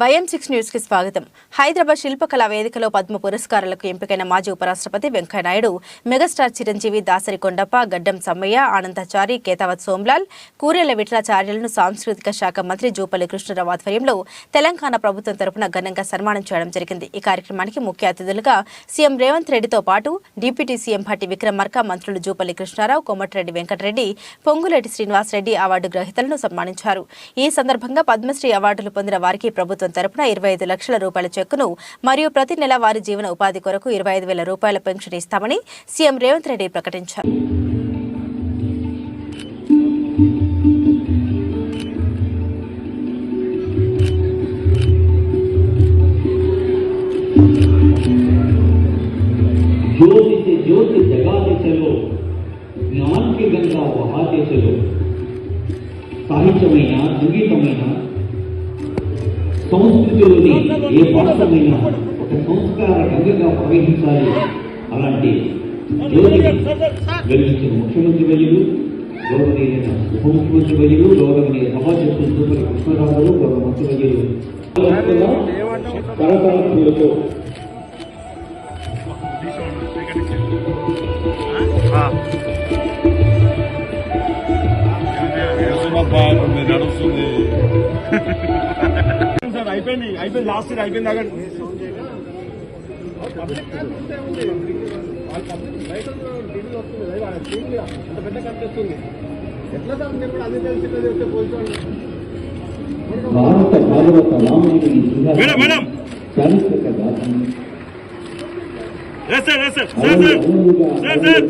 YM six న్యూస్కి స్వాగతం. హైదరాబాద్ శిల్పకళా వేదికలో పద్మ పురస్కారాలకు ఎంపికైన మాజీ ఉపరాష్ట్రపతి వెంకయ్యనాయుడు మెగాస్టార్ చిరంజీవి దాసరి కొండప్ప గడ్డం సమ్మయ్య ఆనందాచారి కేతావత్ సోమ్లాల్ కూరెల విఠలాచార్యులను సాంస్కృతిక శాఖ మంత్రి జూపల్లి కృష్ణరావు ఆధ్వర్యంలో తెలంగాణ ప్రభుత్వం తరపున ఘనంగా సన్మానం చేయడం జరిగింది. ఈ కార్యక్రమానికి ముఖ్య అతిథులుగా సీఎం రేవంత్ రెడ్డితో పాటు డిప్యూటీ సీఎం భట్టి విక్రమార్క మంత్రులు జూపల్లి కృష్ణారావు కోమటిరెడ్డి వెంకటరెడ్డి పొంగులేటి శ్రీనివాసరెడ్డి అవార్డు గ్రహీతలను సన్మానించారు. ఈ సందర్భంగా పద్మశ్రీ అవార్డులు పొందిన వారికి ప్రభుత్వం తరపున ఇరవై ఐదు లక్షల రూపాయల చెక్కును మరియు ప్రతి నెల వారి జీవన ఉపాధి కొరకు ఇరవై ఐదు వేల రూపాయల పెన్షన్ ఇస్తామని సీఎం రేవంత్ రెడ్డి ప్రకటించారు ज्योति से ज्योति जगाते चलो ज्ञान की गंगा बहाते चलो సాహిత్యమైన సంగీతమైన సంస్కృతిలోని ఏ భాషమైనా ఒక సంస్కార గంగగా ప్రవహించాలి అలాంటి జ్యోతి వెలిగించిన ముఖ్యమంత్రి వెలుగు గౌరవనీయ ఉప ముఖ్యమంత్రి వెలుగు గౌరవనీయ సభాధ్యక్షులు సూపరి కృష్ణారావు గౌరవ మంత్రి వెలుగు కరతాళ పూలతో సార్ అయిపోయింది అయిపోయింది లాస్ట్ ఇయర్ అయిపోయింది అక్కడ భారత భాగవత రామునికి మేడం మేడం చారిత్రక గాథను yes sir yes sir sir sir sir sir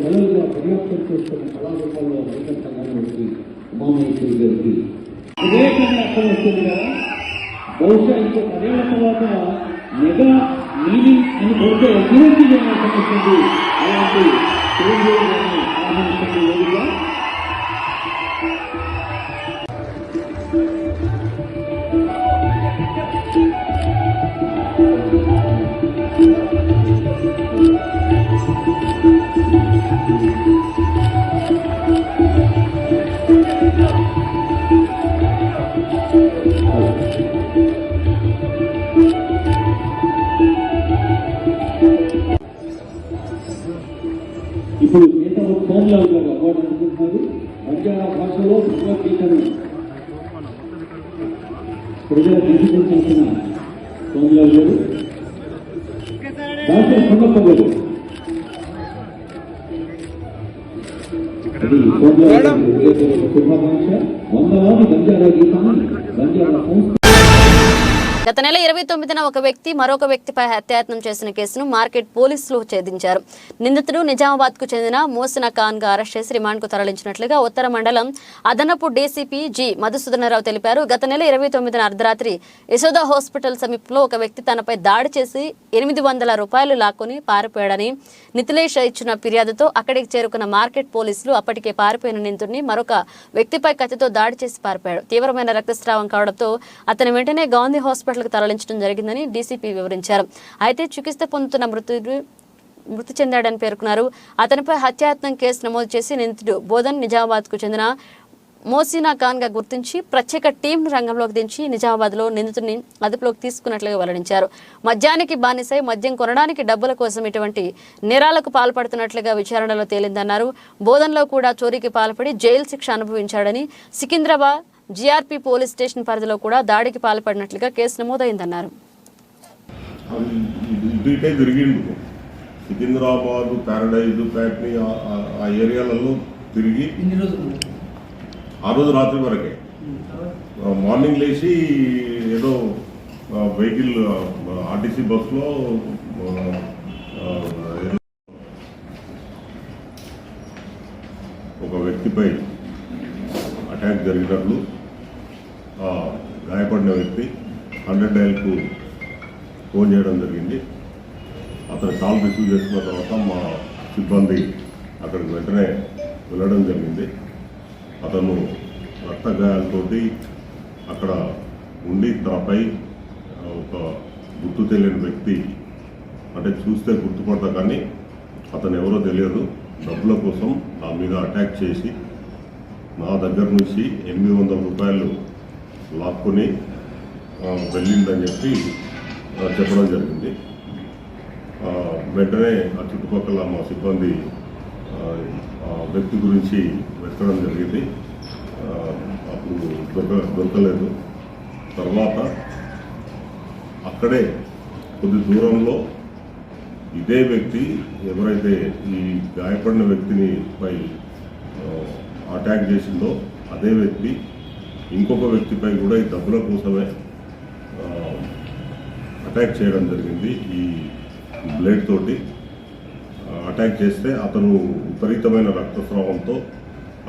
పరివర్తన చేస్తున్న కళారూపంలో వైకుంఠంగారికి ఉమామహేశ్వరి గారికి వివేకంగా అర్థం వస్తుంది కదా బహుశా ఇంకో పదేళ్ళ తర్వాత మెగా మీనింగ్ అని కొడితే చిరంజీవి అని అర్థం వస్తుంది అలాంటి చిరంజీవి కేంద్ర సోమలాల్ గారు అవార్డు అందుకుంటున్నారు బంజారా భాషలో భగవద్గీతను ప్రజలకు అంకితం చేసిన సోమలాల్ గారు. డాక్టర్ కొండప్ప గారు. ఇది సోమలాల్ గారి. హృదయపూర్వక శుభాకాంక్ష. వందలాది బంజారా గీతాన్ని బంజారా సంస్కృతి. గత నెల ఇరవై తొమ్మిదిన ఒక వ్యక్తి మరొక వ్యక్తిపై హత్యాయత్నం చేసిన కేసును మార్కెట్ పోలీసులు ఛేదించారు. నిందితుడు నిజామాబాద్కు చెందిన మోసిన ఖాన్గా అరెస్ట్ చేసి రిమాండ్కు తరలించినట్లుగా ఉత్తర మండలం అదనపు డీసీపీ జి మధుసూదనరావు తెలిపారు. గత నెల ఇరవై తొమ్మిదిన అర్ధరాత్రి యశోద హాస్పిటల్ సమీపంలో ఒక వ్యక్తి తనపై దాడి చేసి ఎనిమిది వందల రూపాయలు లాక్కొని పారిపోయాడని నితిలేష్ ఇచ్చిన ఫిర్యాదుతో అక్కడికి చేరుకున్న మార్కెట్ పోలీసులు అప్పటికే పారిపోయిన నిందితుడిని మరొక వ్యక్తిపై కత్తితో దాడి చేసి పారిపోయాడు. తీవ్రమైన రక్తస్రావం కావడంతో అతను వెంటనే గాంధీ హాస్పిటల్ హాస్పిటల్కి తరలించడం జరిగిందని డీసీపీ వివరించారు. అయితే చికిత్స పొందుతున్న మృతుడు మృతి చెందాడని పేర్కొన్నారు. అతనిపై హత్యాయత్నం కేసు నమోదు చేసి నిందితుడు బోధన్ నిజామాబాద్కు చెందిన మోసీనా ఖాన్గా గుర్తించి ప్రత్యేక టీం రంగంలోకి దించి నిజామాబాద్లో నిందితుడిని అదుపులోకి తీసుకున్నట్లుగా వెల్లడించారు. మద్యానికి బానిసై మద్యం కొనడానికి డబ్బుల కోసం ఇటువంటి నేరాలకు పాల్పడుతున్నట్లుగా విచారణలో తేలిందన్నారు. బోధనలో కూడా చోరీకి పాల్పడి జైలు శిక్ష అనుభవించాడని సికింద్రాబాద్ జీఆర్పీ పోలీస్ స్టేషన్ పరిధిలో కూడా దాడికి పాల్పడినట్లుగా కేసు నమోదైందన్నారు. సికింద్రాబాద్ ప్యారడైజ్ ప్యాట్ని ఆ- ఏరియాలలో తిరిగి ఆ రోజు రాత్రి వరకే. మార్నింగ్ లేచి ఏదో వెహికల్ ఆర్టీసీ బస్సులో ఒక వ్యక్తిపై అటాక్ జరిగినట్లు గాయపడిన వ్యక్తి హండ్రెడ్ డైల్కు ఫోన్ చేయడం జరిగింది. అతను కాల్ రిసీవ్ చేసుకున్న తర్వాత మా సిబ్బంది అక్కడికి వెంటనే వెళ్ళడం జరిగింది. అతను రక్త గాయాలతోటి అక్కడ ఉండి తనపై ఒక గుర్తు తెలియని వ్యక్తి అంటే చూస్తే గుర్తుపడతా కానీ అతను ఎవరో తెలియదు. డబ్బుల కోసం నా మీద అటాక్ చేసి నా దగ్గర నుంచి ఎనిమిది వందల రూపాయలు లాక్కొని వెళ్ళిందని చెప్పి చెప్పడం జరిగింది. వెంటనే ఆ చుట్టుపక్కల మా సిబ్బంది వ్యక్తి గురించి వెతకడం జరిగింది. అప్పుడు దొరక దొరకలేదు. తర్వాత అక్కడే కొద్ది దూరంలో ఇదే వ్యక్తి ఎవరైతే ఈ గాయపడిన వ్యక్తిని పై అటాక్ చేసిందో అదే వ్యక్తి ఇంకొక వ్యక్తిపై కూడా ఈ డబ్బుల కోసమే అటాక్ చేయడం జరిగింది ఈ బ్లేడ్ తోటి. అటాక్ చేస్తే అతను విపరీతమైన రక్తస్రావంతో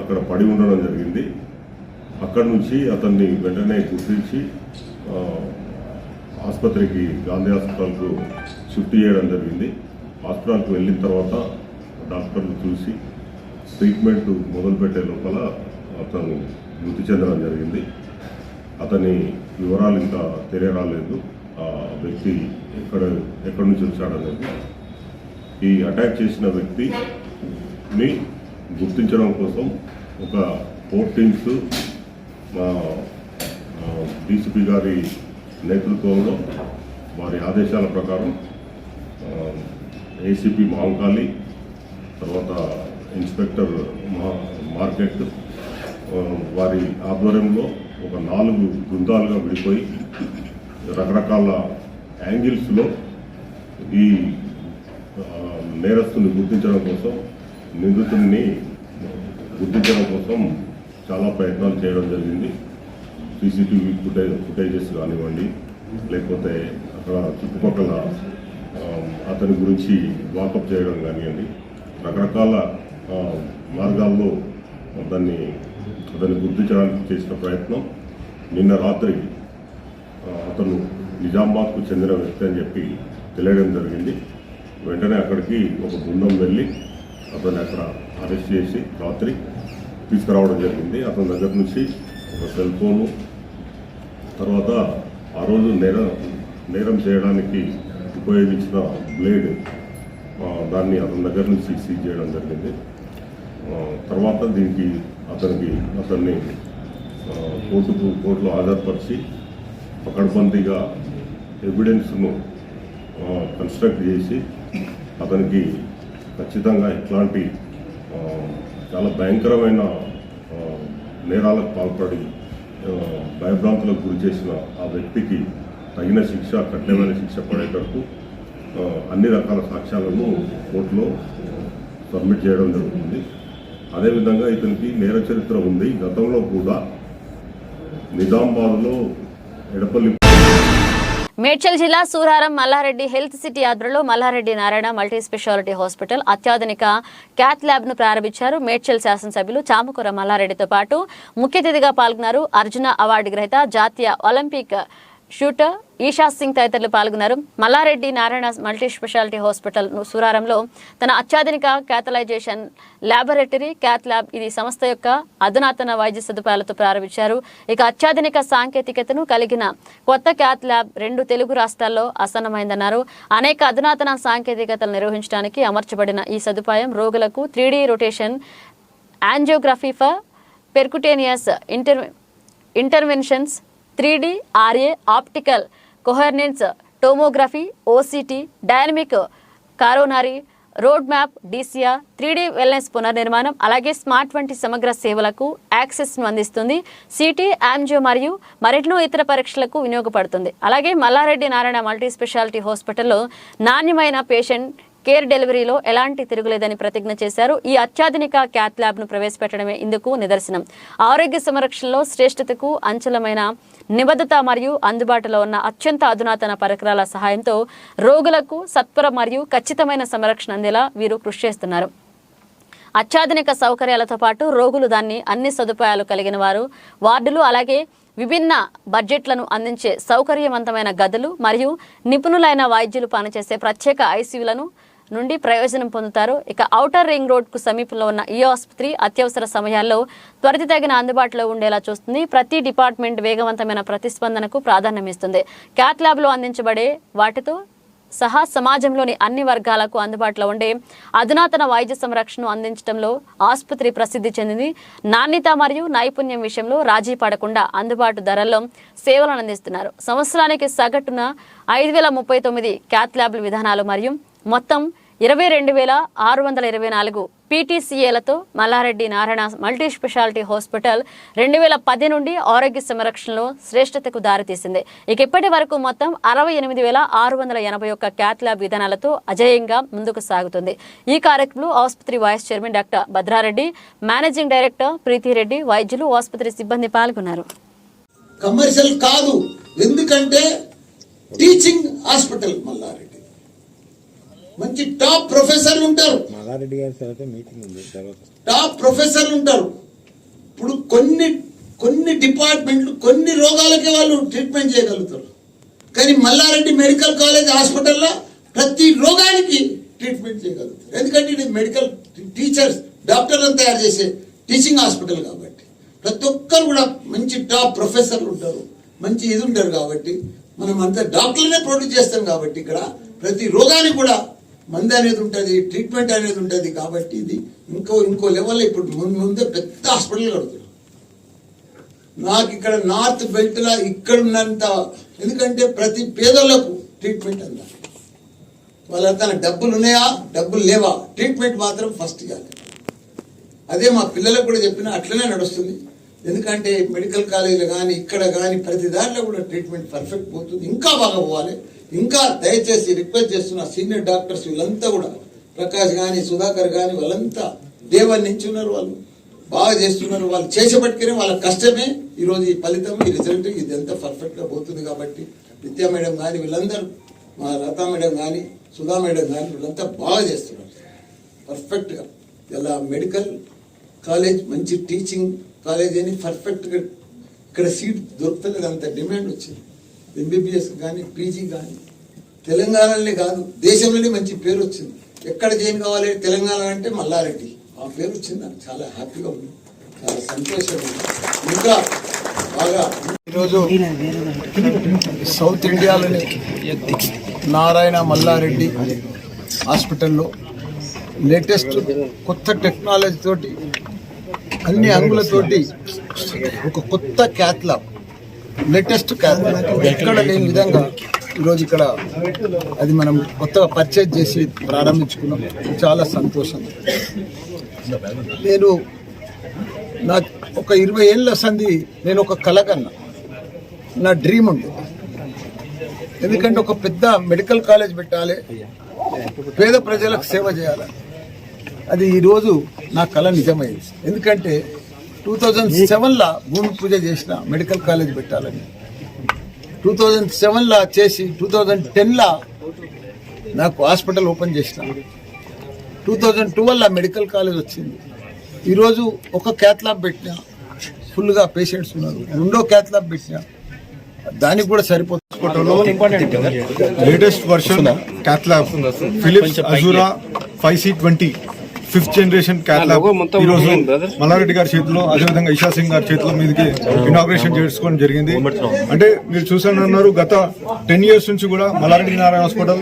అక్కడ పడి ఉండడం జరిగింది. అక్కడి నుంచి అతన్ని వెంటనే గుర్తించి ఆసుపత్రికి గాంధీ హాస్పిటల్కు షిఫ్ట్ చేయడం జరిగింది. హాస్పిటల్కి వెళ్ళిన తర్వాత డాక్టర్లు చూసి ట్రీట్మెంట్ మొదలుపెట్టే లోపల అతను మృతి చెందడం జరిగింది. అతని వివరాలు ఇంకా తెలియరాలేదు. ఆ వ్యక్తి ఎక్కడ ఎక్కడి నుంచి వచ్చాడనేది. ఈ అటాక్ చేసిన వ్యక్తిని గుర్తించడం కోసం ఒక ఫోర్ టీమ్స్ మా డీసీపీ గారి నేతృత్వంలో వారి ఆదేశాల ప్రకారం ఏసీపీ మాంకాలి తర్వాత ఇన్స్పెక్టర్ మా మార్కెట్ వారి ఆధ్వర్యంలో ఒక నాలుగు బృందాలుగా విడిపోయి రకరకాల యాంగిల్స్లో ఈ నేరస్తుని గుర్తించడం కోసం నిందితుడిని గుర్తించడం కోసం చాలా ప్రయత్నాలు చేయడం జరిగింది. సీసీటీవీ ఫుటేజ్ ఫుటేజెస్ కానివ్వండి లేకపోతే అక్కడ చుట్టుపక్కల అతని గురించి వాకప్ చేయడం కానివ్వండి రకరకాల మార్గాల్లో దాన్ని అతన్ని గుర్తించడానికి చేసిన ప్రయత్నం నిన్న రాత్రి అతను నిజామాబాద్కు చెందిన వ్యక్తి అని చెప్పి తెలియడం జరిగింది. వెంటనే అక్కడికి ఒక బృందం వెళ్ళి అతన్ని అక్కడ అరెస్ట్ చేసి రాత్రి తీసుకురావడం జరిగింది. అతని దగ్గర నుంచి ఒక సెల్ ఫోను తర్వాత ఆ రోజు నేరం నేరం చేయడానికి ఉపయోగించిన బ్లేడ్ దాన్ని అతని దగ్గర నుంచి సీజ్ చేయడం జరిగింది. తర్వాత దీనికి అతనికి అతన్ని కోర్టుకు కోర్టులో ఆధారపరిచి పకడ్బందీగా ఎవిడెన్స్ను కన్స్ట్రక్ట్ చేసి అతనికి ఖచ్చితంగా ఇట్లాంటి చాలా భయంకరమైన నేరాలకు పాల్పడి భయభ్రాంతులకు గురి చేసిన ఆ వ్యక్తికి తగిన శిక్ష కఠినమైన శిక్ష పడేటట్టు అన్ని రకాల సాక్ష్యాలను కోర్టులో సబ్మిట్ చేయడం జరుగుతుంది. అదేవిధంగా ఇతనికి నేర చరిత్ర ఉంది. గతంలో కూడా నిజామాబాద్లో ఎడపల్లి మేడ్చల్ జిల్లా సూరారం మల్లారెడ్డి హెల్త్ సిటీ ఆధ్వర్యంలో Malla Reddy Narayana multi specialty hospital అత్యాధునిక క్యాత్ ల్యాబ్ను ప్రారంభించారు. మేడ్చల్ శాసనసభ్యులు చామకూర మల్లారెడ్డితో పాటు ముఖ్య అతిథిగా పాల్గొన్నారు. అర్జున అవార్డు గ్రహీత జాతీయ ఒలింపిక్ షూటర్ ఈషా సింగ్ తదితరులు పాల్గొన్నారు. Malla Reddy Narayana multi specialty hospital సురారంలో సూరారంలో తన అత్యాధునిక క్యాథలైజేషన్ ల్యాబొరేటరీ క్యాత్ ల్యాబ్ ఇది సంస్థ యొక్క అధునాతన వైద్య సదుపాయాలతో ప్రారంభించారు. ఇక అత్యాధునిక సాంకేతికతను కలిగిన కొత్త క్యాత్ ల్యాబ్ రెండు తెలుగు రాష్ట్రాల్లో అసన్నమైందన్నారు అనేక అధునాతన సాంకేతికతలు నిర్వహించడానికి అమర్చబడిన ఈ సదుపాయం రోగులకు three D rotation angiography for percutaneous inter interventions three D RA optical coherence tomography OCT dynamic coronary road map DCR three D wellness పునర్నిర్మాణం అలాగే స్మార్ట్ వంటి సమగ్ర సేవలకు యాక్సెస్ను అందిస్తుంది సిటీ యాంజియో మరియు మరెన్నో ఇతర పరీక్షలకు వినియోగపడుతుంది. అలాగే మల్లారెడ్డి నారాయణ మల్టీ స్పెషాలిటీ హాస్పిటల్లో నాణ్యమైన పేషెంట్ కేర్ డెలివరీలో ఎలాంటి తిరుగులేదని ప్రతిజ్ఞ చేశారు. ఈ అత్యాధునిక క్యాత్ ల్యాబ్ను ప్రవేశపెట్టడమే ఇందుకు నిదర్శనం. ఆరోగ్య సంరక్షణలో శ్రేష్ఠతకు అంచలమైన నిబద్ధత మరియు అందుబాటులో ఉన్న అత్యంత అధునాతన పరికరాల సహాయంతో రోగులకు సత్వర మరియు ఖచ్చితమైన సంరక్షణ అందేలా వీరు కృషి చేస్తున్నారు. అత్యాధునిక సౌకర్యాలతో పాటు రోగులు దాన్ని అన్ని సదుపాయాలు కలిగిన వారు వార్డులు అలాగే విభిన్న బడ్జెట్లను అందించే సౌకర్యవంతమైన గదులు మరియు నిపుణులైన వైద్యులు పనిచేసే ప్రత్యేక ఐసీయూలను నుండి ప్రయోజనం పొందుతారు. ఇక ఔటర్ రింగ్ రోడ్కు సమీపంలో ఉన్న ఈ ఆసుపత్రి అత్యవసర సమయాల్లో త్వరితగిన అందుబాటులో ఉండేలా చూస్తుంది. ప్రతి డిపార్ట్మెంట్ వేగవంతమైన ప్రతిస్పందనకు ప్రాధాన్యం ఇస్తుంది. క్యాత్ ల్యాబ్లో అందించబడే వాటితో సహా సమాజంలోని అన్ని వర్గాలకు అందుబాటులో ఉండే అధునాతన వైద్య సంరక్షణను అందించడంలో ఆసుపత్రి ప్రసిద్ధి చెందింది. నాణ్యత మరియు నైపుణ్యం విషయంలో రాజీ పడకుండా అందుబాటు ధరల్లో సేవలను అందిస్తున్నారు. సంవత్సరానికి సగటున ఐదు వేల ముప్పై తొమ్మిది క్యాత్ ల్యాబ్ల విధానాలు మరియు మొత్తం ఇరవై రెండు వేల ఆరు వందల ఇరవై నాలుగు పీటీసీఏలతో Malla Reddy Narayana multi specialty hospital రెండు వేల పది నుండి ఆరోగ్య సంరక్షణలో శ్రేష్టతకు దారితీసింది. ఇక ఇప్పటి వరకు మొత్తం అరవై ఎనిమిది వేల ఆరు వందల ఎనభై ఒక్క క్యాట్లాబ్ విధానాలతో అజేయంగా ముందుకు సాగుతుంది. ఈ కార్యక్రమంలో ఆసుపత్రి vice chairman doctor Bhadra Reddy managing director Preethi Reddy వైద్యులు ఆసుపత్రి సిబ్బంది పాల్గొన్నారు. కమర్షియల్ కాదు ఎందుకంటే టీచింగ్ హాస్పిటల్ మల్లారెడ్డి. మంచి టాప్ ప్రొఫెసర్లు ఉంటారు. మల్లారెడ్డి గారి తర్వాత మీటింగ్ ఉంది తర్వాత. టాప్ ప్రొఫెసర్లు ఉంటారు. ఇప్పుడు కొన్ని కొన్ని డిపార్ట్మెంట్లు కొన్ని రోగాలకే వాళ్ళు ట్రీట్మెంట్ చేయగలుగుతారు. కానీ మల్లారెడ్డి మెడికల్ కాలేజ్ హాస్పిటల్లో ప్రతి రోగానికి ట్రీట్మెంట్ చేయగలుగుతారు. ఎందుకంటే ఇది మెడికల్ టీచర్స్ డాక్టర్లను తయారు చేసే టీచింగ్ హాస్పిటల్ కాబట్టి. ప్రతి ఒక్కరు కూడా మంచి టాప్ ప్రొఫెసర్లు ఉంటారు. మంచి ఇది ఉంటారు కాబట్టి. మనం అంతా డాక్టర్లనే ప్రొడ్యూస్ చేస్తాం కాబట్టి ఇక్కడ ప్రతి రోగానికి కూడా మంది అనేది ఉంటుంది ట్రీట్మెంట్ అనేది ఉంటుంది కాబట్టి ఇది ఇంకో ఇంకో లెవెల్లో ఇప్పుడు ముందు ముందే పెద్ద హాస్పిటల్ కడుతున్నారు. నాకు ఇక్కడ నార్త్ బెల్ట్లో ఇక్కడ ఉన్నంత ఎందుకంటే ప్రతి పేదలకు ట్రీట్మెంట్ అందా వాళ్ళ తన డబ్బులు ఉన్నాయా? డబ్బులు లేవా? ట్రీట్మెంట్ మాత్రం ఫస్ట్ ఇవ్వాలి అదే మా పిల్లలకు కూడా చెప్పిన అట్లనే నడుస్తుంది. ఎందుకంటే మెడికల్ కాలేజీలు కానీ ఇక్కడ కానీ ప్రతి దాంట్లో కూడా ట్రీట్మెంట్ పర్ఫెక్ట్ పోతుంది. ఇంకా బాగా పోవాలి. ఇంకా దయచేసి రిక్వెస్ట్ చేస్తున్న సీనియర్ డాక్టర్స్ వీళ్ళంతా కూడా ప్రకాష్ కానీ సుధాకర్ కానీ వాళ్ళంతా దేవాన్ని నించున్నారు వాళ్ళు. బాగా చేస్తున్నారు వాళ్ళు. చేసేపట్టుకునే వాళ్ళ కష్టమే. ఈరోజు ఈ ఫలితం ఈ రిజల్ట్ ఇదంతా పర్ఫెక్ట్గా పోతుంది కాబట్టి విద్యా మేడం కానీ వీళ్ళందరూ మా లతా మేడం కానీ సుధా మేడం కానీ వీళ్ళంతా బాగా చేస్తున్నారు. పర్ఫెక్ట్గా ఇలా మెడికల్ కాలేజ్ మంచి టీచింగ్ కాలేజ్ అని పర్ఫెక్ట్గా ఇక్కడ సీట్ దొరుకుతలేదు అంత డిమాండ్ వచ్చింది. ఎంబీబీఎస్ కానీ పీజీ కానీ తెలంగాణలోనే కాదు దేశంలోనే మంచి పేరు వచ్చింది. ఎక్కడ జాయిన్ కావాలి? తెలంగాణ అంటే మల్లారెడ్డి. ఆ పేరు వచ్చింది. నాకు చాలా హ్యాపీగా ఉంది. చాలా సంతోషంగా ఉంది. ఇంకా బాగా ఈరోజు సౌత్ ఇండియాలోని నారాయణ మల్లారెడ్డి హాస్పిటల్లో లేటెస్ట్ కొత్త టెక్నాలజీ తోటి అన్ని అంగులతోటి ఒక కొత్త క్యాత్ లేటెస్ట్ ఎక్కడ లేని విధంగా ఈరోజు ఇక్కడ అది మనం కొత్తగా పర్చేజ్ చేసి ప్రారంభించుకున్నాం. చాలా సంతోషం. నేను నా ఒక ఇరవై ఏళ్ళ సంధి నేను ఒక కలగన్నా నా డ్రీమ్ ఉంది. ఎందుకంటే ఒక పెద్ద మెడికల్ కాలేజ్ పెట్టాలి. పేద ప్రజలకు సేవ చేయాలి. అది ఈరోజు నా కళ నిజమైంది. ఎందుకంటే టూ థౌజండ్ సెవెన్లో భూమి పూజ చేసిన మెడికల్ కాలేజ్ పెట్టాలని. టూ థౌజండ్ సెవెన్లో చేసి టూ థౌజండ్ టెన్లో నాకు హాస్పిటల్ ఓపెన్ చేసిన. టూ థౌజండ్ ట్వెల్వ్లో మెడికల్ కాలేజ్ వచ్చింది. ఈరోజు ఒక క్యాత్ ల్యాబ్ పెట్టిన ఫుల్గా పేషెంట్స్ ఉన్నారు. రెండో క్యాత్ ల్యాబ్ పెట్టిన దానికి కూడా సరిపోతుంది. Latest version cath lab Philips Azurion five C twenty fifth generation cath lab ఈ రోజు మల్లారెడ్డి గారి చేతిలో అదేవిధంగా ఇషా సింగ్ గారి చేతిలో మీదకి ఇనాగ్రేషన్ చేసుకోవడం జరిగింది. అంటే మీరు చూసానన్నారు గత టెన్ ఇయర్స్ నుంచి కూడా Malla Reddy Narayana hospital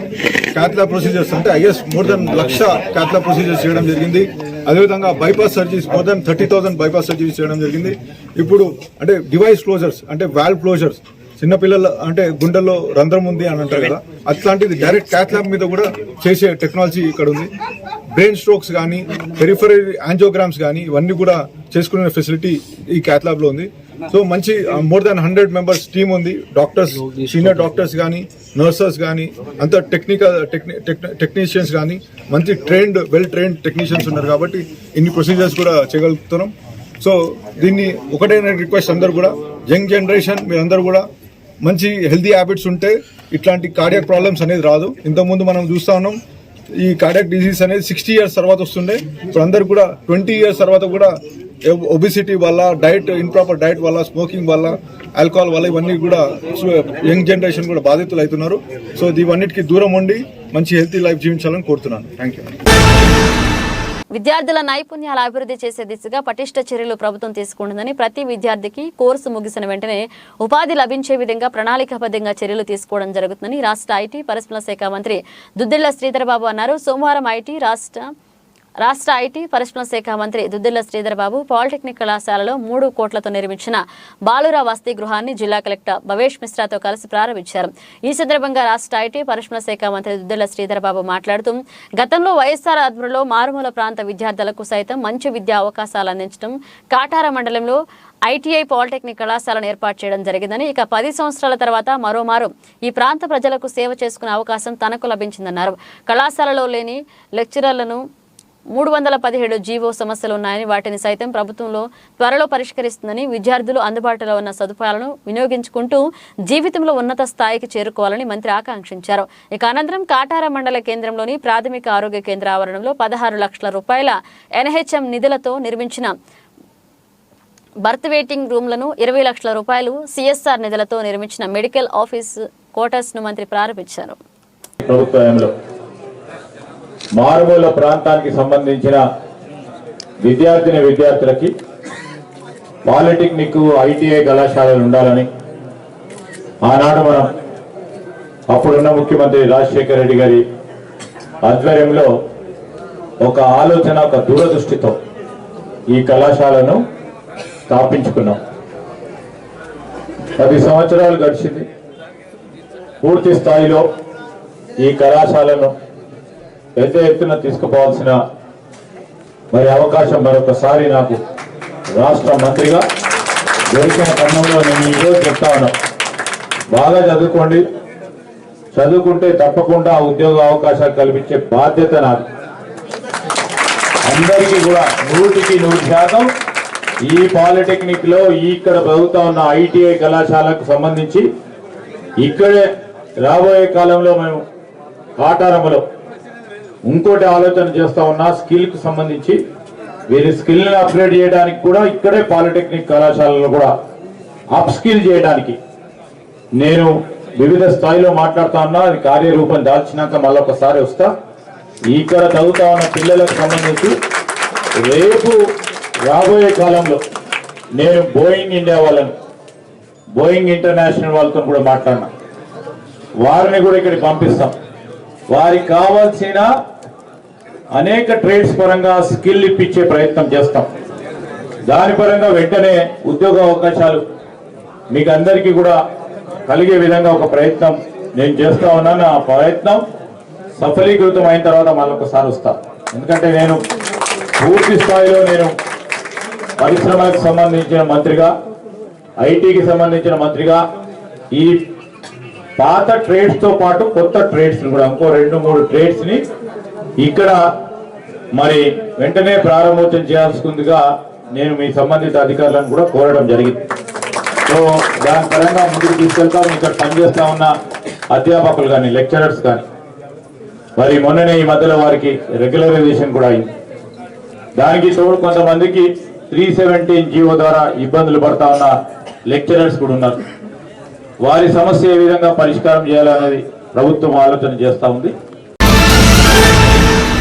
cath lab procedures అంటే is more than lakh cath lab procedures చేయడం జరిగింది. అదేవిధంగా bypass surgeries more than thirty thousand bypass surgeries చేయడం జరిగింది. ఇప్పుడు అంటే డివైస్ క్లోజర్స్ అంటే వాల్వ్ క్లోజర్స్ చిన్నపిల్లల అంటే గుండెల్లో రంధ్రం ఉంది అని అంటారు కదా. అట్లాంటిది డైరెక్ట్ క్యాథ్లాబ్ మీద కూడా చేసే టెక్నాలజీ ఇక్కడ ఉంది. బ్రెయిన్ స్ట్రోక్స్ కానీ పెరిఫరీ యాంజోగ్రామ్స్ కానీ ఇవన్నీ కూడా చేసుకునే ఫెసిలిటీ ఈ క్యాథ్లాబ్లో ఉంది. సో మంచి more than hundred members team ఉంది. డాక్టర్స్ సీనియర్ డాక్టర్స్ కానీ నర్సెస్ కానీ అంత టెక్నికల్ టెక్నీషియన్స్ కానీ మంచి ట్రైన్డ్ వెల్ ట్రైన్డ్ టెక్నీషియన్స్ ఉన్నారు కాబట్టి ఇన్ని ప్రొసీజర్స్ కూడా చేయగలుగుతున్నాం. సో దీన్ని ఒకటే రిక్వెస్ట్ అందరు కూడా యంగ్ జనరేషన్ మీరందరూ కూడా మంచి హెల్దీ హ్యాబిట్స్ ఉంటే ఇట్లాంటి కార్డియాక్ ప్రాబ్లమ్స్ అనేది రాదు. ఇంతకుముందు మనం చూస్తా ఉన్నాం ఈ కార్డియాక్ డిజీజ్ అనేది సిక్స్టీ ఇయర్స్ తర్వాత వస్తుండే. ఇప్పుడు అందరు కూడా ట్వంటీ ఇయర్స్ తర్వాత కూడా ఒబిసిటీ వల్ల డైట్ ఇంప్రాపర్ డైట్ వల్ల స్మోకింగ్ వల్ల ఆల్కహాల్ వల్ల ఇవన్నీ కూడా యంగ్ జనరేషన్ కూడా బాధితులు అవుతున్నారు సో ఇవన్నిటికీ దూరం ఉండి మంచి హెల్తీ లైఫ్ జీవించాలని కోరుతున్నాను. థ్యాంక్ యూ విద్యార్థుల నైపుణ్యాల అభివృద్ధి చేసే దిశగా పటిష్ట చర్యలు ప్రభుత్వం తీసుకుంటుందని ప్రతి విద్యార్థికి కోర్సు ముగిసిన వెంటనే ఉపాధి లభించే విధంగా ప్రణాళికాబద్ధంగా చర్యలు తీసుకోవడం జరుగుతుందని రాష్ట్ర ఐటీ పరిశ్రమల శాఖ మంత్రి దుద్దిళ్ళ శ్రీధరబాబు అన్నారు. సోమవారం ఐటీ రాష్ట్ర రాష్ట్ర ఐటీ పరిశ్రమల శాఖ మంత్రి దుద్దిల్ల శ్రీధర్ బాబు పాలిటెక్నిక్ కళాశాలలో మూడు కోట్లతో నిర్మించిన బాలురా వసతి గృహాన్ని జిల్లా కలెక్టర్ భవేష్ మిశ్రాతో కలిసి ప్రారంభించారు. ఈ సందర్భంగా రాష్ట్ర ఐటీ పరిశ్రమల శాఖ మంత్రి దుద్దిల్ల శ్రీధర్ బాబు మాట్లాడుతూ గతంలో వైఎస్ఆర్ ఆధ్వర్యంలో మారుమూల ప్రాంత విద్యార్థులకు సైతం మంచి విద్యా అవకాశాలు అందించడం కాటార మండలంలో ఐటీఐ పాలిటెక్నిక్ కళాశాలను ఏర్పాటు చేయడం జరిగిందని ఇక పది సంవత్సరాల తర్వాత మరోమారు ఈ ప్రాంత ప్రజలకు సేవ చేసుకునే అవకాశం తనకు లభించిందన్నారు. కళాశాలలో లేని లెక్చరర్లను మూడు వందల పదిహేడు జీవో సమస్యలు ఉన్నాయని వాటిని సైతం ప్రభుత్వంలో త్వరలో పరిష్కరిస్తుందని విద్యార్థులు అందుబాటులో ఉన్న సదుపాయాలను వినియోగించుకుంటూ జీవితంలో ఉన్నత స్థాయికి చేరుకోవాలని మంత్రి ఆకాంక్షించారు. ఇక అనంతరం కాటార మండల కేంద్రంలోని ప్రాథమిక ఆరోగ్య కేంద్ర ఆవరణలో పదహారు లక్షల రూపాయల ఎన్హెచ్ఎం నిధులతో నిర్మించిన బర్త్ వెయిటింగ్ రూమ్లను ఇరవై లక్షల రూపాయలు సిఎస్ఆర్ నిధులతో నిర్మించిన మెడికల్ ఆఫీస్ క్వార్టర్స్ను మంత్రి ప్రారంభించారు. మారుమూల ప్రాంతానికి సంబంధించిన విద్యార్థిని విద్యార్థులకి పాలిటెక్నిక్ ఐటీఐ కళాశాలలు ఉండాలని ఆనాడు మనం అప్పుడున్న ముఖ్యమంత్రి రాజశేఖర రెడ్డి గారి ఆధ్వర్యంలో ఒక ఆలోచన ఒక దూరదృష్టితో ఈ కళాశాలను స్థాపించుకున్నాం. పది సంవత్సరాలు గడిచింది. పూర్తి స్థాయిలో ఈ కళాశాలను పెద్ద ఎత్తున తీసుకుపోవాల్సిన మరి అవకాశం మరొకసారి నాకు రాష్ట్ర మంత్రిగా దొరికిన తరుణంలో నేను ఈరోజు చెప్తా ఉన్నా. బాగా చదువుకోండి. చదువుకుంటే తప్పకుండా ఉద్యోగ అవకాశాలు కల్పించే బాధ్యత నాది. అందరికీ కూడా నూటికి నూరు శాతం ఈ పాలిటెక్నిక్లో ఇక్కడ ప్రభుత్వం ఉన్న ఐటీఐ కళాశాలకు సంబంధించి ఇక్కడే రాబోయే కాలంలో మేము కాటారంలో ఇంకోటి ఆలోచన చేస్తా ఉన్నా స్కిల్కి సంబంధించి వీరి స్కిల్ని అప్గ్రేడ్ చేయడానికి కూడా ఇక్కడే పాలిటెక్నిక్ కళాశాలలో కూడా అప్ స్కిల్ చేయడానికి నేను వివిధ స్థాయిలో మాట్లాడుతా ఉన్నా అది కార్యరూపం దాల్చినాక మళ్ళీ ఒకసారి వస్తా. ఇక్కడ చదువుతా ఉన్న పిల్లలకు సంబంధించి రేపు రాబోయే కాలంలో నేను బోయింగ్ ఇండియా వాళ్ళను బోయింగ్ ఇంటర్నేషనల్ వాళ్ళతో కూడా మాట్లాడినా. వారిని కూడా ఇక్కడికి పంపిస్తాం. వారికి కావాల్సిన అనేక ట్రేడ్స్ పరంగా స్కిల్ ఇప్పించే ప్రయత్నం చేస్తాం. దాని పరంగా వెంటనే ఉద్యోగ అవకాశాలు మీకు అందరికీ కూడా కలిగే విధంగా ఒక ప్రయత్నం నేను చేస్తా ఉన్నాను. ఆ ప్రయత్నం సఫలీకృతం అయిన తర్వాత మళ్ళీ ఒకసారి వస్తా. ఎందుకంటే నేను పూర్తి స్థాయిలో నేను పరిశ్రమలకు సంబంధించిన మంత్రిగా ఐటీకి సంబంధించిన మంత్రిగా ఈ పాత ట్రేడ్స్తో పాటు కొత్త ట్రేడ్స్ కూడా ఇంకో రెండు మూడు ట్రేడ్స్ని ఇక్కడ మరి వెంటనే ప్రారంభోత్సవం చేయాల్సిందిగా నేను మీ సంబంధిత అధికారులను కూడా కోరడం జరిగింది. సో దాని పరంగా ముందుకు తీసుకెళ్తాం ఇక్కడ పనిచేస్తా ఉన్న అధ్యాపకులు కానీ లెక్చరర్స్ కానీ. మరి మొన్ననే ఈ మధ్యలో వారికి రెగ్యులరైజేషన్ కూడా అయింది. దానికి తోడు కొంతమందికి త్రీ సెవెంటీన్ జీవో ద్వారా ఇబ్బందులు పడతా ఉన్న లెక్చరర్స్ కూడా ఉన్నారు. వారి సమస్య ఏ విధంగా పరిష్కారం చేయాలనేది ప్రభుత్వం ఆలోచన చేస్తూ ఉంది.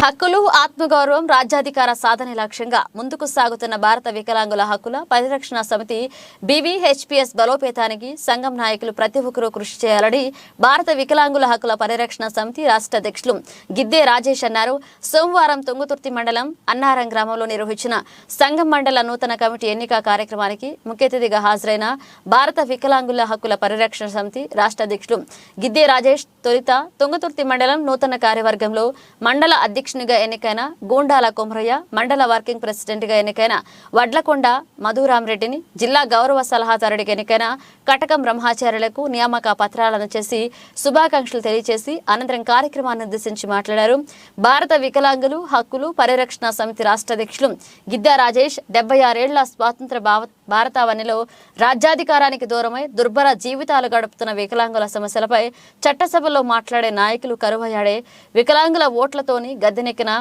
హక్కులు ఆత్మగౌరవం రాజ్యాధికార సాధన లక్ష్యంగా ముందుకు సాగుతున్న భారత వికలాంగుల హక్కుల పరిరక్షణ సమితి బీవీహెచ్పిఎస్ బలోపేతానికి సంఘం నాయకులు ప్రతి ఒక్కరూ కృషి చేయాలని భారత వికలాంగుల హక్కుల పరిరక్షణ సమితి రాష్ట్ర అధ్యక్షులు గిద్దే రాజేష్ అన్నారు. సోమవారం తుంగుతుర్తి మండలం అన్నారం గ్రామంలో నిర్వహించిన సంఘం మండల నూతన కమిటీ ఎన్నిక కార్యక్రమానికి ముఖ్య అతిథిగా హాజరైన భారత వికలాంగుల హక్కుల పరిరక్షణ సమితి రాష్ట్ర అధ్యక్షులు గిద్దే రాజేష్ తొలిత తుంగతుర్తి మండలం నూతన కార్యవర్గంలో మండల అధ్యక్ష అధ్యక్షునిగా ఎన్నికైన గూండాల కొమరయ్య మండల వర్కింగ్ ప్రెసిడెంట్గా ఎన్నికైన వడ్లకొండ మధురామరెడ్డిని జిల్లా గౌరవ సలహాదారుడికి ఎన్నికైన కటకం బ్రహ్మాచార్యులకు నియామక పత్రాలను చేసి శుభాకాంక్షలు తెలియజేసి అనంతరం కార్యక్రమాన్ని ఉద్దేశించి మాట్లాడారు. భారత వికలాంగులు హక్కులు పరిరక్షణ సమితి రాష్ట్ర అధ్యక్షులు గిద్దా రాజేష్ డెబ్బై ఆరేళ్ళ స్వాతంత్ర భావ భారతావనిలో రాజ్యాధికారానికి దూరమై దుర్భర జీవితాలు గడుపుతున్న వికలాంగుల సమస్యలపై చట్టసభలో మాట్లాడే నాయకులు కరువయ్యాడే వికలాంగుల ఓట్లతోని గద్దెనెక్కిన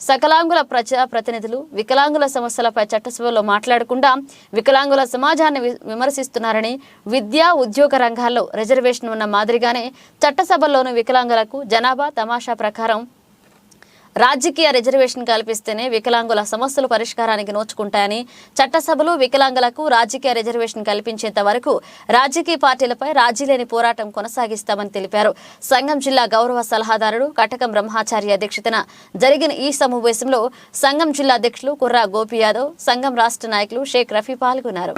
సకలాంగుల ప్రజా ప్రతినిధులు వికలాంగుల సమస్యలపై చట్టసభలో మాట్లాడకుండా వికలాంగుల సమాజాన్ని వి- విమర్శిస్తున్నారని విద్యా ఉద్యోగ రంగాల్లో రిజర్వేషన్ ఉన్న మాదిరిగానే చట్టసభల్లోనూ వికలాంగులకు జనాభా తమాషా ప్రకారం రాజకీయ రిజర్వేషన్ కల్పిస్తేనే వికలాంగుల సమస్యలు పరిష్కారానికి నోచుకుంటాయని చట్టసభలు వికలాంగులకు రాజకీయ రిజర్వేషన్ కల్పించేంత వరకు రాజకీయ పార్టీలపై రాజీలేని పోరాటం కొనసాగిస్తామని తెలిపారు. సంఘం జిల్లా గౌరవ సలహాదారుడు కటకం బ్రహ్మాచారి అధ్యక్షతన జరిగిన ఈ సమావేశంలో సంఘం జిల్లా అధ్యక్షులు కుర్రా గోపి యాదవ్ సంఘం రాష్ట్ర నాయకులు షేక్ రఫీ పాల్గొన్నారు.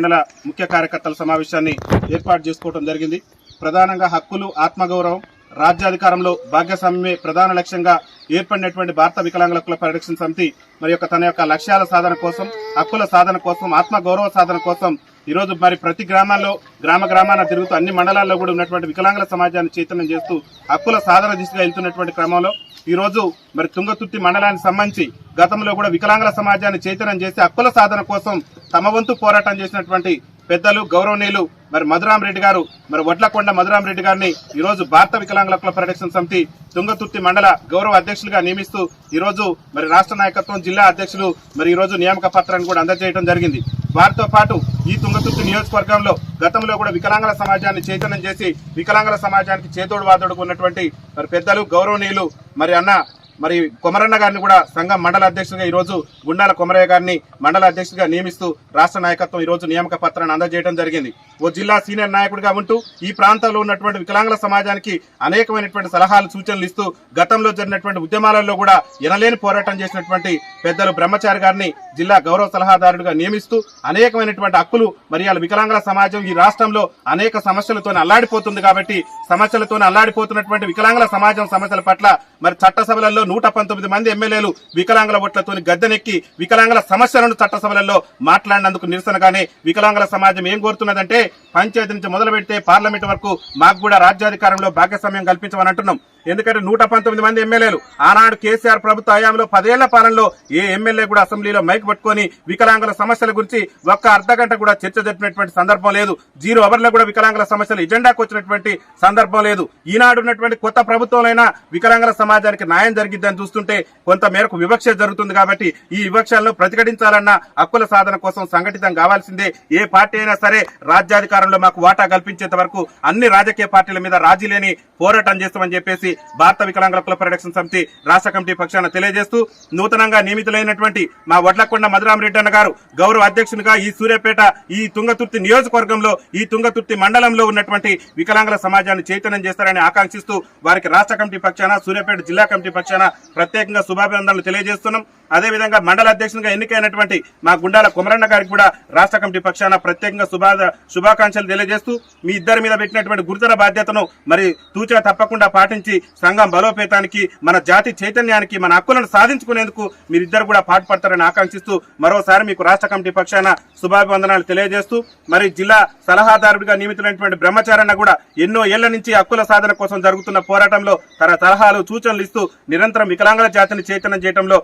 ముఖ్య కార్యకర్తల సమావేశాన్ని ఏర్పాటు చేసుకోవడం జరిగింది. ప్రధానంగా హక్కులు ఆత్మగౌరవం రాజ్యాధికారంలో భాగస్వామ్యమే ప్రధాన లక్ష్యంగా ఏర్పడినటువంటి భారత వికలాంగుల హక్కుల పరిరక్షణ సమితి మరి యొక్క తన యొక్క లక్ష్యాల సాధన కోసం హక్కుల సాధన కోసం ఆత్మ గౌరవ సాధన కోసం ఈరోజు మరి ప్రతి గ్రామాల్లో గ్రామ గ్రామాన తిరుగుతూ అన్ని మండలాల్లో కూడా ఉన్నటువంటి వికలాంగుల సమాజాన్ని చైతన్యం చేస్తూ హక్కుల సాధన దిశగా వెళ్తున్నటువంటి క్రమంలో ఈరోజు మరి తుంగతుర్తి మండలానికి సంబంధించి గతంలో కూడా వికలాంగుల సమాజాన్ని చైతన్యం చేసి హక్కుల సాధన కోసం తమ వంతు పోరాటం చేసినటువంటి పెద్దలు గౌరవనీయులు మరి మధురాం రెడ్డి గారు మరి వడ్లకొండ మధురాం రెడ్డి గారిని ఈరోజు భారత వికలాంగుల క్లబ్ పరిరక్షణ సమితి తుంగతుర్తి మండల గౌరవ అధ్యక్షులుగా నియమిస్తూ ఈరోజు మరి రాష్ట్ర నాయకత్వం జిల్లా అధ్యక్షులు మరి ఈరోజు నియామక పత్రాన్ని కూడా అందజేయడం జరిగింది. వారితో పాటు ఈ తుంగతుర్తి నియోజకవర్గంలో గతంలో కూడా వికలాంగుల సమాజాన్ని చైతన్యం చేసి వికలాంగుల సమాజానికి చేతోడు వాదోడుకు ఉన్నటువంటి మరి పెద్దలు గౌరవనీయులు మరి అన్న మరి కొమరన్న గారిని కూడా సంఘం మండల అధ్యక్షుడిగా ఈ రోజు గుండాల కొమరయ్య గారిని మండల అధ్యక్షుడిగా నియమిస్తూ రాష్ట్ర నాయకత్వం ఈ రోజు నియామక పత్రాన్ని అందజేయడం జరిగింది. ఓ జిల్లా సీనియర్ నాయకుడిగా ఉంటూ ఈ ప్రాంతంలో ఉన్నటువంటి వికలాంగుల సమాజానికి అనేకమైనటువంటి సలహాలు సూచనలు ఇస్తూ గతంలో జరిగినటువంటి ఉద్యమాలలో కూడా ఎనలేని పోరాటం చేసినటువంటి పెద్దలు బ్రహ్మచారి గారిని జిల్లా గౌరవ సలహాదారుడిగా నియమిస్తూ అనేకమైనటువంటి హక్కులు మరి వాళ్ళ వికలాంగుల సమాజం ఈ రాష్ట్రంలో అనేక సమస్యలతో అల్లాడిపోతుంది కాబట్టి సమస్యలతో అల్లాడిపోతున్నటువంటి వికలాంగుల సమాజం సమస్యల పట్ల మరి చట్టసభలలో నూట పంతొమ్మిది మంది ఎమ్మెల్యేలు వికలాంగుల ఓట్లతో గద్దెనెక్కి వికలాంగుల సమస్యలను చట్టసభలలో మాట్లాడినందుకు నిరసనగానే వికలాంగుల సమాజం ఏం కోరుతున్నదంటే పంచాయతీ నుంచి మొదలు పెడితే పార్లమెంట్ వరకు మాకు కూడా రాజ్యాధికారంలో భాగస్వామ్యం కల్పించమని అంటున్నాం. ఎందుకంటే నూట పంతొమ్మిది మంది ఎమ్మెల్యేలు ఆనాడు కేసీఆర్ ప్రభుత్వ హయాంలో పదేళ్ళ పాలనలో ఏ ఎమ్మెల్యే కూడా అసెంబ్లీలో మైక్ పట్టుకొని వికలాంగుల సమస్యల గురించి ఒక్క అర్ధ గంట కూడా చర్చ జరిపినటువంటి సందర్భం లేదు. జీరో అవర్లో కూడా వికలాంగుల సమస్యలు ఎజెండాకు వచ్చినటువంటి సందర్భం లేదు. ఈనాడు ఉన్నటువంటి కొత్త ప్రభుత్వంలో వికలాంగుల సమాజానికి న్యాయం జరిగింది జరిగిద్దని చూస్తుంటే కొంత మేరకు వివక్ష జరుగుతుంది కాబట్టి ఈ వివక్షలను ప్రతిఘటించాలన్న హక్కుల సాధన కోసం సంఘటితం కావాల్సిందే. ఏ పార్టీ అయినా సరే రాజ్యాధికారంలో మాకు వాటా కల్పించేంత వరకు అన్ని రాజకీయ పార్టీల మీద రాజీ లేని పోరాటం చేస్తామని చెప్పేసి భారత వికలాంగుల కుల పరిరక్షణ సమితి రాష్ట్ర కమిటీ పక్షాన తెలియజేస్తూ నూతనంగా నియమితులైనటువంటి మా వడ్లకొండ మధురామరెడ్డి అన్న గారు గౌరవ అధ్యక్షునిగా ఈ సూర్యాపేట ఈ తుంగతుర్తి నియోజకవర్గంలో ఈ తుంగతుర్తి మండలంలో ఉన్నటువంటి వికలాంగుల సమాజాన్ని చైతన్యం చేస్తారని ఆకాంక్షిస్తూ వారికి రాష్ట్ర కమిటీ పక్షాన సూర్యాపేట జిల్లా కమిటీ పక్షాన ప్రత్యేకంగా శుభాభినందనలు తెలియజేస్తున్నాం. అదేవిధంగా మండల అధ్యక్షునిగా ఎన్నికైనటువంటి మా గుండాల కుమరన్న గారికి కూడా రాష్ట్ర కమిటీ పక్షాన ప్రత్యేకంగా శుభా శుభాకాంక్షలు తెలియజేస్తూ మీ ఇద్దరి మీద పెట్టినటువంటి గురుతర బాధ్యతను మరి తూచా తప్పకుండా పాటించి సంఘం బలోపేతానికి మన జాతి చైతన్యానికి మన హక్కులను సాధించుకునేందుకు మీరిద్దరు కూడా పాటుపడతారని ఆకాంక్షిస్తూ మరోసారి మీకు రాష్ట్ర కమిటీ పక్షాన శుభాభివందనాలు తెలియజేస్తూ మరి జిల్లా సలహాదారుడిగా నియమితులైనటువంటి బ్రహ్మచారన్న కూడా ఎన్నో ఏళ్ళ నుంచి హక్కుల సాధన కోసం జరుగుతున్న పోరాటంలో తన సలహాలు సూచనలు ఇస్తూ నిరంతరం వికలాంగుల జాతిని చైతన్యం చేయడంలో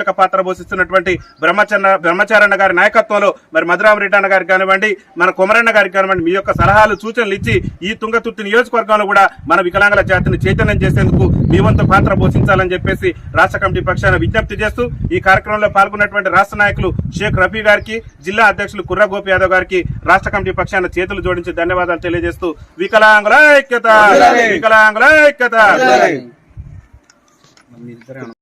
క్రియాశీలక పాత్ర పోషిస్తున్నటువంటి బ్రహ్మచరణ బ్రహ్మచారన్న గారి నాయకత్వంలో మరి మధురామరెడ్డి అన్న గారికి కానివ్వండి మన కొమరన్న గారికి కానివ్వండి మీ యొక్క సలహాలు సూచనలు ఇచ్చి ఈ తుంగతుర్తి నియోజకవర్గంలో కూడా మన వికలాంగుల జాతిని చైతన్యం చేసేందుకు మీ వంతు పాత్ర పోషించాలని చెప్పేసి రాష్ట్ర కమిటీ పక్షాన విజ్ఞప్తి చేస్తూ ఈ కార్యక్రమంలో పాల్గొన్నటువంటి రాష్ట్ర నాయకులు షేక్ రఫీ గారికి జిల్లా అధ్యక్షులు కుర్ర గోపి యాదవ్ గారికి రాష్ట్ర కమిటీ పక్షాన చేతులు జోడించి ధన్యవాదాలు తెలియజేస్తూ వికలాంగుల ఐక్యత! వికలాంగుల ఐక్యత!